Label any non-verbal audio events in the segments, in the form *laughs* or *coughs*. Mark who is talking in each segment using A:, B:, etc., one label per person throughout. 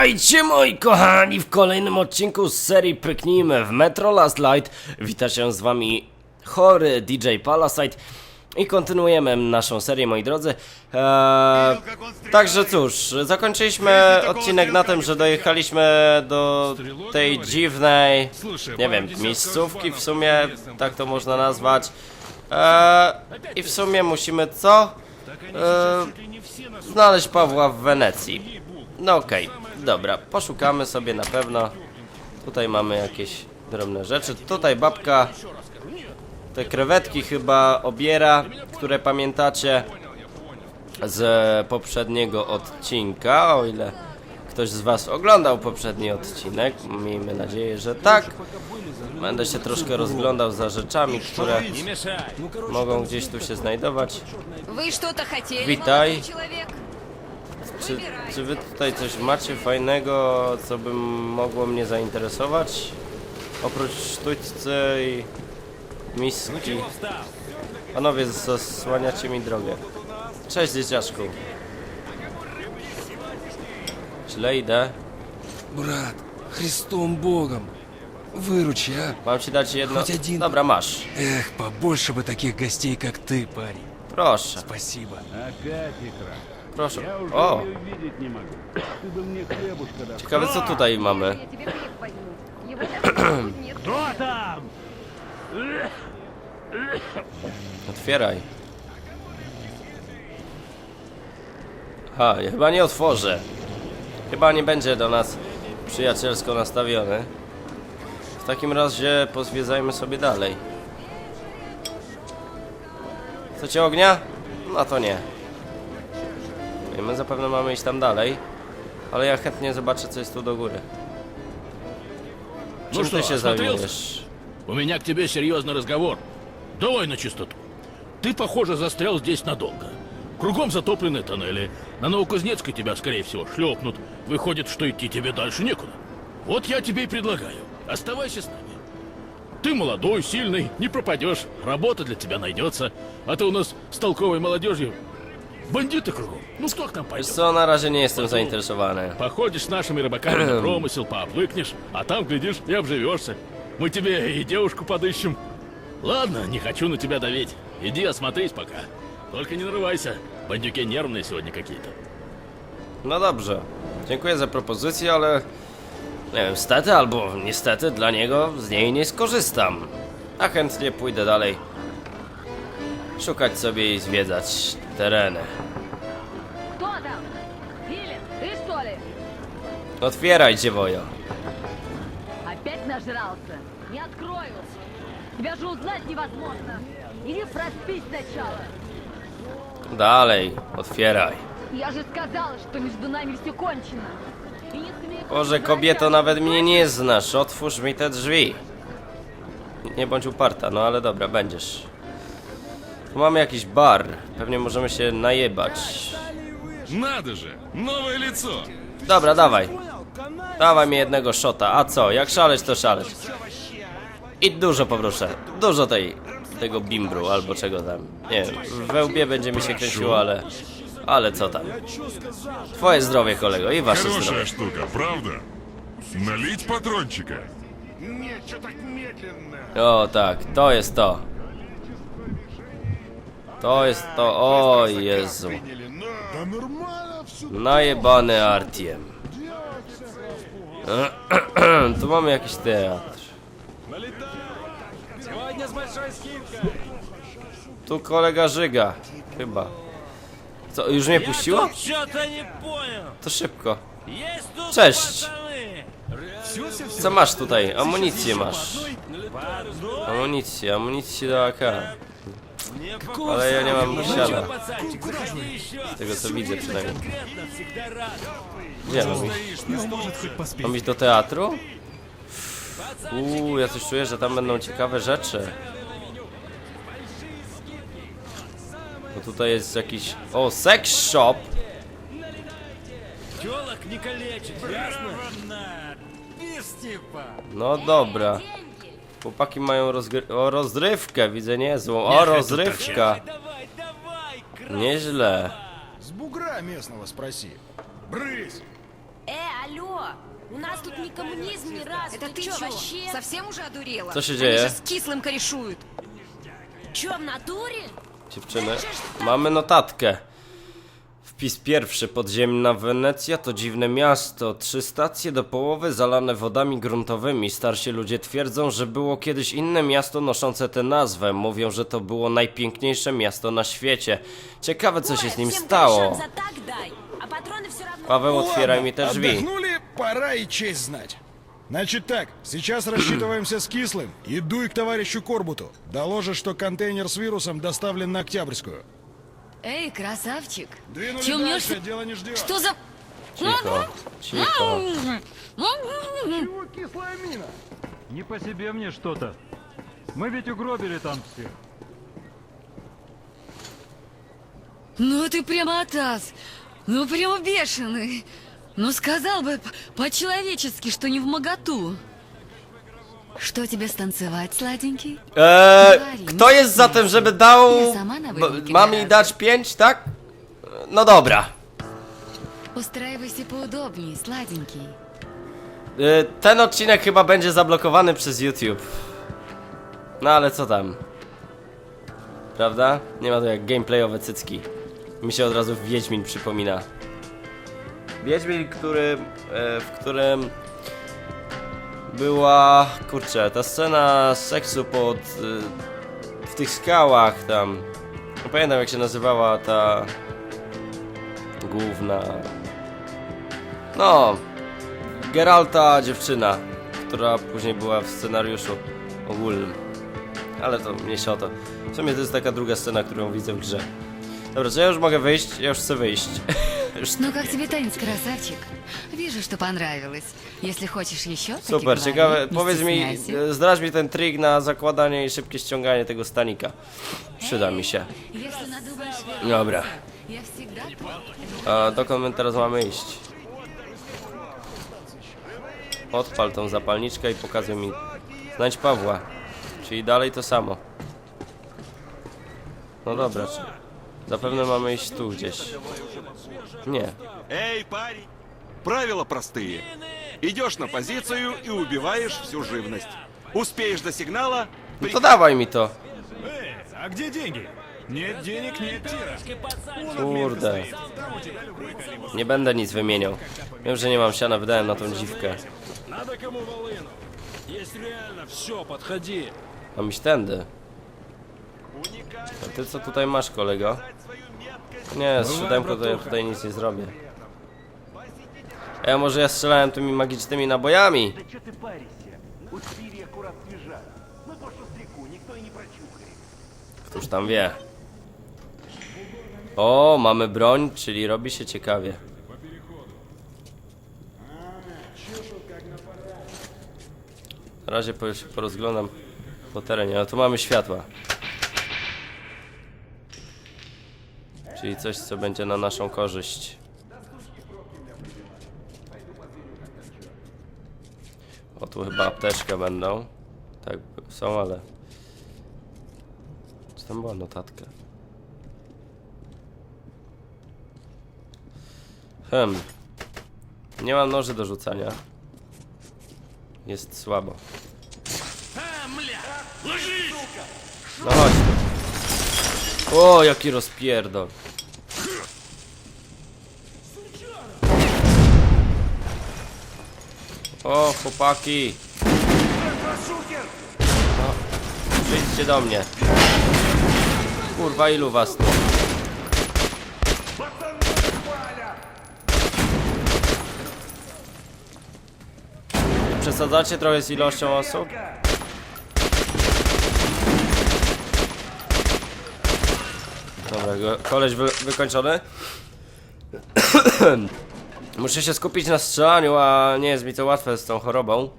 A: Witajcie moi kochani w kolejnym odcinku z serii Pyknijmy w Metro Last Light. Wita się z wami chory DJ Palasite i kontynuujemy naszą serię moi drodzy. Eee, także cóż, zakończyliśmy odcinek na tym, że dojechaliśmy do tej dziwnej, nie wiem, miejscówki w sumie, tak to można nazwać. Eee, I w sumie musimy co? Eee, znaleźć Pawła w Wenecji. No okej, dobra, poszukamy sobie na pewno. Tutaj mamy jakieś drobne rzeczy. Tutaj babka te krewetki chyba obiera, które pamiętacie z poprzedniego odcinka, o ile ktoś z was oglądał poprzedni odcinek. Miejmy nadzieję, że tak. Będę się troszkę rozglądał za rzeczami, które mogą gdzieś tu się znajdować.
B: Вы
A: Czy, czy wy tutaj coś macie fajnego, co by mogło mnie zainteresować? Oprócz sztućce i miski. Panowie, zasłaniacie mi drogę. Cześć dzieciaszku. Źle idę.
C: Брат, Христом Богом, выручи, а?
A: Mam ci dać jedno...
C: Chodź, один.
A: Dobra, masz.
C: Эх, побольше бы таких гостей, как ты, парень.
A: Proszę,
C: Спасибо.
A: proszę. O,
D: увидеть не могу. Ты бы мне хлебушка дал.
A: ciekawe co tutaj mamy. *clears throat*
D: Кто там? *clears throat*
A: Otwieraj. Ha, ja chyba nie otworzę. Chyba nie będzie do nas przyjacielsko nastawiony. W takim razie pozwiedzajmy sobie dalej. Chcecie ognia? No to nie. I My zapewne mamy iść tam dalej. Ale ja chętnie zobaczę co jest tu do góry. Czym ty się zajmujesz?
E: У меня к тебе серьезный разговор. Давай на чистоту. Ты, похоже, застрял здесь надолго. Кругом затоплены тоннели. На Новокузнецкой тебя, скорее всего, шлепнут. Выходит, что идти тебе дальше некуда. Вот я тебе и предлагаю. Оставайся с нами. Ты молодой, сильный, не пропадешь. Работа для тебя найдется. А ты у нас с толковой молодежью. Бандиты кругом. Ну нам
A: Wiesz
E: пойдет?
A: co, na razie nie jestem zainteresowany.
E: Походишь с нашими рыбаками на промысел, пообвыкнешь, а там, глядишь, и обживешься. Мы тебе и девушку подыщем. Ладно, не хочу на тебя давить. Иди осмотрись пока. Только не нарывайся. Бандюки нервные сегодня какие-то.
A: No dobrze. Dziękuję za propozycję, ale nie wiem, stety albo niestety dla niego z niej nie skorzystam. A chętnie pójdę dalej. Szukać sobie i zwiedzać tereny.
B: Кто там? Филин, ты что ли?
A: Otwieraj dziewojo.
B: Опять нажрался? Не открою. Тебя же узнать невозможно. Иди проспись сначала.
A: Dalej, otwieraj.
B: Я же сказала, что между нами все кончено. И не смей
A: Boże, kobieto, nawet mnie nie znasz. Otwórz mi te drzwi. Nie bądź uparta, no ale dobra, będziesz. Tu mamy jakiś bar. Pewnie możemy się najebać.
F: Надо же, новое лицо.
A: Dobra, dawaj. Dawaj mi jednego shota. A co? Jak szaleć, to szaleć. I dużo poproszę. Dużo tej, tego bimbru albo czego tam. Nie wiem. We łbie będzie mi się kręciło, ale... Ale co tam? Twoje zdrowie, kolego, i wasze zdrowie.
F: Хорошая штука, правда? Налить патрончика?
A: O tak, to jest to. To jest to... O Jezu. Najebany Artiem. *clears throat* tu mamy jakiś teatr. Tu kolega Żyga. Chyba. Co, już mnie puściło? To szybko. Cześć! Co masz tutaj? Amunicję masz. Amunicję, amunicję do AK. Ale ja nie mam
G: siana.
A: Z tego co widzę przynajmniej. Nie mam ich. Mam iść do teatru? Uuu, ja coś czuję, że tam będą ciekawe rzeczy. Bo tutaj jest jakiś... O, sex shop! No dobra. Chłopaki mają rozgry... o, rozrywkę, widzę niezłą. O, rozrywka.
G: Давай, давай, красава.
A: Nieźle.
H: С бугра местного спроси. Брысь! Э, алло! У нас тут не коммунизм ни разу.
I: Это ты
H: чё,
I: чё,
H: вообще?
I: совсем уже одурела?
A: Co się
I: Они
A: dzieje?
I: же с кислым корешуют.
H: Чё, в натуре?
A: Dziewczyny, mamy notatkę. Wpis pierwszy. Podziemna Wenecja to dziwne miasto. Trzy stacje do połowy zalane wodami gruntowymi. Starsi ludzie twierdzą, że było kiedyś inne miasto noszące tę nazwę. Mówią, że to było najpiękniejsze miasto na świecie. Ciekawe, co się z nim
H: Всем
A: stało.
H: корешам за так дай, а патроны все равно...
A: Paweł, otwieraj mi te drzwi.
J: Отдохнули, пора и честь знать. Значит так, сейчас рассчитываемся с Кислым и дуй к товарищу Корбуту. Доложишь, что контейнер с вирусом доставлен на Октябрьскую.
I: Эй, красавчик.
J: Двинули
I: Чё
J: дальше, дело не ждет.
I: Что за...
A: Cicho, cicho.
D: Чего кислая мина? Не по себе мне что-то. Мы ведь угробили там всех.
I: Ну ты прямо атас. Ну прямо бешеный. Ну сказал бы по-человечески, что не в моготу. Что тебе станцевать, сладенький?
A: Eee, kto jest za tym, żeby dał...
I: Ja sama na
A: b-
I: wyniki
A: Mam
I: na
A: jej
I: razie.
A: dać pięć, tak? No dobra.
I: Устраивайся поудобнее, сладенький.
A: Y, Ten odcinek chyba będzie zablokowany przez YouTube. No ale co tam? Prawda? Nie ma to jak gameplayowe cycki. Mi się od razu Wiedźmin przypomina. Wiedźmin, który, e, w którym była, kurczę, ta scena seksu pod, y, w tych skałach tam. Nie pamiętam jak się nazywała ta główna. No, Geralta dziewczyna, która później była w scenariuszu ogólnym. Ale to mniejsza o to. W sumie to jest taka druga scena, którą widzę w grze. Dobra, czy ja już mogę wyjść? Ja już chcę wyjść. *laughs* już...
I: Ну как тебе танец, красавчик? Вижу, что понравилось. Если хочешь еще, таки
A: Super,
I: говори,
A: ciekawe.
I: не
A: Powiedz mi,
I: стесняйся.
A: e, zdradź mi ten trik na zakładanie i szybkie ściąganie tego stanika. Przyda mi się.
I: Если надумаешь вернуться,
A: Dobra.
I: я всегда
A: A dokąd my teraz mamy iść? Odpal tą zapalniczkę i pokazuj mi. Znajdź Pawła. Czyli dalej to samo. No dobra, czy... Zapewne mamy iść tu gdzieś. Nie.
G: Эй, парень! Правила простые. Идешь на позицию и убиваешь всю живность. Успеешь до сигнала,
A: No to dawaj mi to.
J: А где деньги? Нет денег, нет тира.
A: Kurde. Nie będę nic wymieniał. Wiem, że nie mam siana, wydałem na tą dziwkę.
G: Надо кому волыну. Есть реально, все, подходи.
A: Mam iść tędy. A ty co tutaj masz, kolego? Nie, z siódemką to ja tutaj nic nie zrobię. E, może ja strzelałem tymi magicznymi nabojami? Któż tam wie? O, mamy broń, czyli robi się ciekawie. Na razie porozglądam po terenie. No tu mamy światła. Czyli coś, co będzie na naszą korzyść. O, tu chyba apteczka będą. Tak, są, ale... Czy tam była notatka? Hem. Nie mam noży do rzucania. Jest słabo. No chodź. O, jaki rozpierdol. O, chłopaki. No, przyjdźcie do mnie. Kurwa, ilu was tu? Przesadzacie trochę z ilością osób? Dobra, koleś wy, wykończony. Muszę się skupić na strzelaniu, a nie jest mi to łatwe z tą chorobą.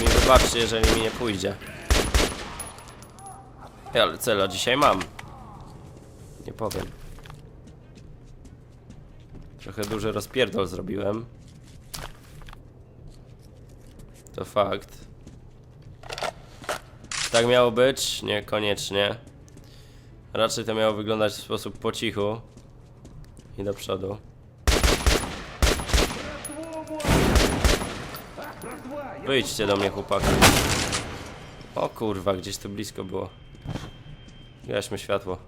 A: Mi wybaczcie, jeżeli mi nie pójdzie. Ja, Ale cela dzisiaj mam. Nie powiem. Trochę duży rozpierdol zrobiłem. To fakt. Tak miało być? Niekoniecznie. Raczej to miało wyglądać w sposób po cichu i do przodu. Wyjdźcie do mnie, chłopaki. O kurwa, gdzieś tu blisko było. Gaśmy światło.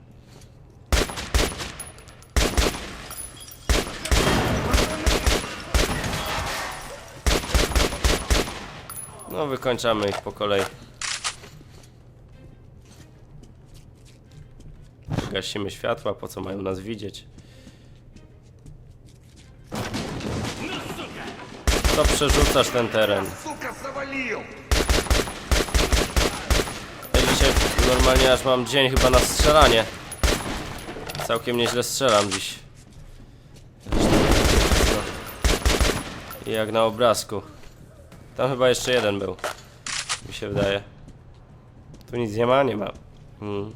A: No, wykończamy ich po kolei. Gasimy światła, po co mają nas widzieć. To przerzucasz ten teren. Ja dzisiaj normalnie aż mam dzień chyba na strzelanie. Całkiem nieźle strzelam dziś. Jak na obrazku. Tam chyba jeszcze jeden był. Mi się wydaje. Tu nic nie ma? Nie ma. Hmm.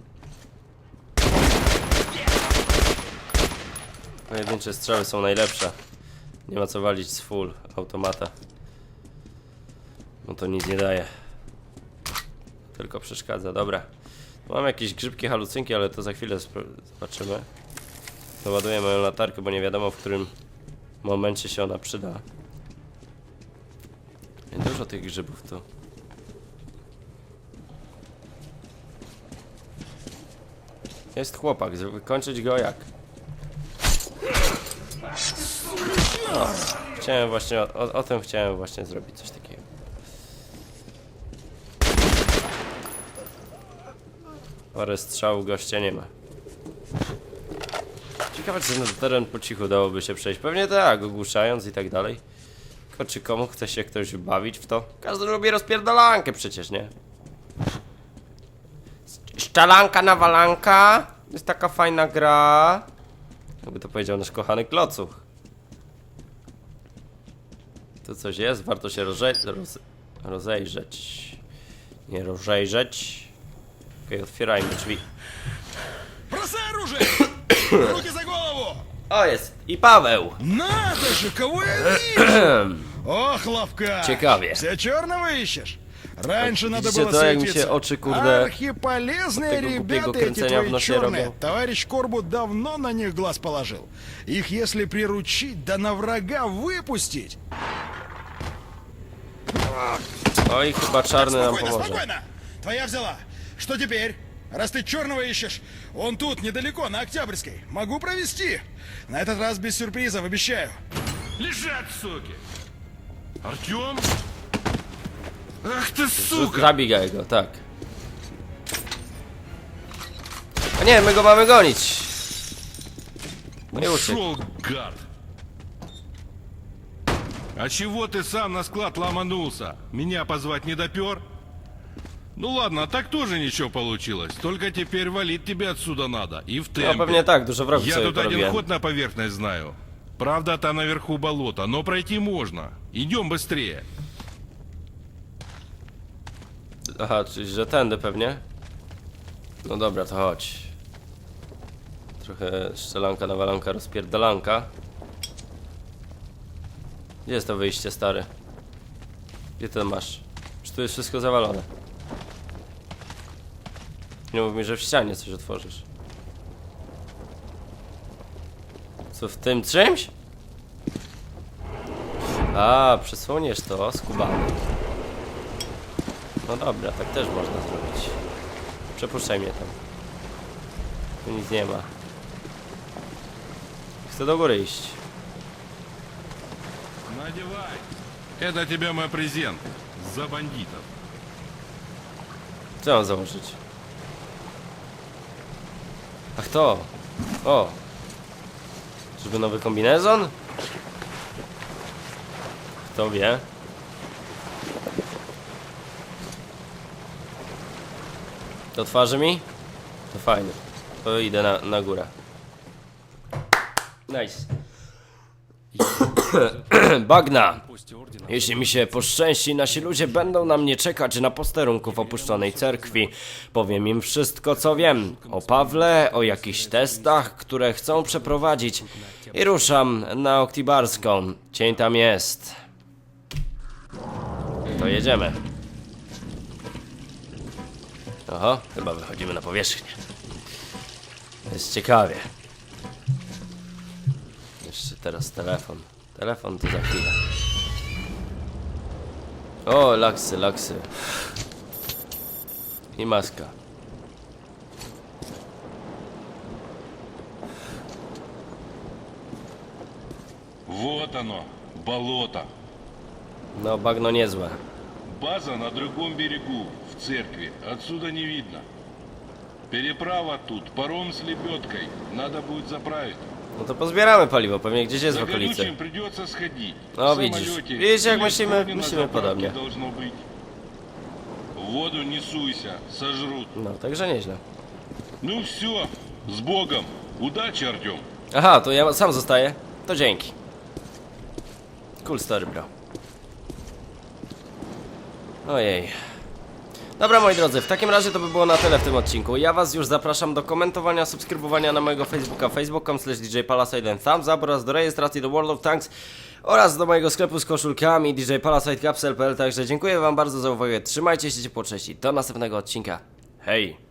A: Pojedyncze strzały są najlepsze. Nie ma co walić z full automata. No to nic nie daje. Tylko przeszkadza, dobra. Mam jakieś grzybki, halucynki, ale to za chwilę zobaczymy. Załaduję moją latarkę, bo nie wiadomo w którym momencie się ona przyda. Nie dużo tych grzybów tu. Jest chłopak, wykończyć go jak? Chciałem właśnie, o, o, tym chciałem właśnie zrobić coś takiego. Parę strzałów gościa nie ma. Ciekawe czy na teren po cichu dałoby się przejść. Pewnie tak, ogłuszając i tak dalej. Tylko czy komu chce się ktoś bawić w to? Każdy lubi rozpierdalankę przecież, nie? Szczalanka na walanka. Jest taka fajna gra. Jakby to powiedział nasz kochany klocuch. Tu coś jest, warto się roze roz rozejrzeć. Nie rozejrzeć. Okej, otwierajmy drzwi.
J: Бросай оружие! Руки *coughs* за голову!
A: O, jest! I Paweł!
J: Надо же, кого я вижу! Ох, ловка!
A: Ciekawie.
J: Все черного ищешь? Раньше надо
A: Widzicie
J: было
A: to, jak mi się
J: светиться.
A: oczy, kurde,
J: Архиполезные
A: od tego głupiego
J: ребята эти
A: kręcenia w
J: твои
A: nosie
J: черные.
A: robią.
J: Товарищ Корбут давно на них глаз положил. Их если приручить, да на врага выпустить.
A: Oj, chyba czarny nam
J: Спокойно,
A: pomoże.
J: спокойно. Твоя взяла. Что теперь? Раз ты черного ищешь, он тут, недалеко, на Октябрьской. Могу провести. На этот раз без сюрпризов, обещаю.
F: Лежать, суки! Артем? Ах ты, сука!
A: Zabijaj go, tak. A nie, my go mamy gonić. No uciekł.
F: Ушел, гад! А чего ты сам на склад ломанулся? Меня позвать не допер? Ну ладно, а так тоже ничего получилось. Только теперь валить тебе отсюда надо. И в
A: No
F: темпе.
A: pewnie tak, dużo wrogów
F: Я
A: sobie
F: тут один ход на поверхность знаю. Правда, там наверху болото, но пройти можно. Идем быстрее.
A: Aha, czyli że tędy pewnie. No dobra, to chodź. Trochę szczelanka, nawalanka, rozpierdalanka. Gdzie jest to wyjście, stary? Gdzie to masz? Czy tu jest wszystko zawalone? Nie mów mi, że w ścianie coś otworzysz. Co w tym czymś? A, przesłoniesz to, skubany. No dobra, tak też można zrobić. Przepuszczaj mnie tam. Tu nic nie ma. Chcę do góry iść.
F: Надевай. Это тебе мой презент. За бандитов.
A: Co mam założyć? Ach to! O! Czyżby nowy kombinezon? Kto wie? To twarzy mi? To fajnie. To idę na, na górę. Nice. *clears throat* Bagna! Jeśli mi się poszczęści, nasi ludzie będą na mnie czekać na posterunku w opuszczonej cerkwi. Powiem im wszystko, co wiem. O Pawle, o jakichś testach, które chcą przeprowadzić. I ruszam na Oktibarską. Cień tam jest. To jedziemy. Oho, chyba wychodzimy na powierzchnię. Jest ciekawie. Jeszcze teraz telefon. Telefon to za chwilę. O, laksy, laksy. I maska.
F: Вот оно, болото.
A: No, bagno niezłe.
F: База на другом берегу, в церкви. Отсюда не видно. Переправа тут, паром с лебедкой. Надо будет заправить.
A: No to pozbieramy paliwo, pewnie gdzieś jest w
F: За
A: okolicy.
F: горючим придется сходить.
A: No,
F: В
A: widzisz.
F: самолете
A: Widzisz, jak
F: или
A: myślimy-
F: сегодня на
A: myślimy
F: заправке
A: podobnie.
F: должно быть. В воду не суйся, сожрут.
A: No, także nieźle.
F: Ну все, с Богом. Удачи, Артем.
A: Aha, to ja sam zostaję? To dzięki. Cool story, bro. Ojej. Dobra, moi drodzy, w takim razie to by było na tyle w tym odcinku. Ja was już zapraszam do komentowania, subskrybowania na mojego Facebooka, facebook.com slash Thumbs Up oraz do rejestracji do World of Tanks oraz do mojego sklepu z koszulkami DJ Palaside Capsule.pl Także dziękuję wam bardzo za uwagę, trzymajcie się ciepło, cześć do następnego odcinka. Hej!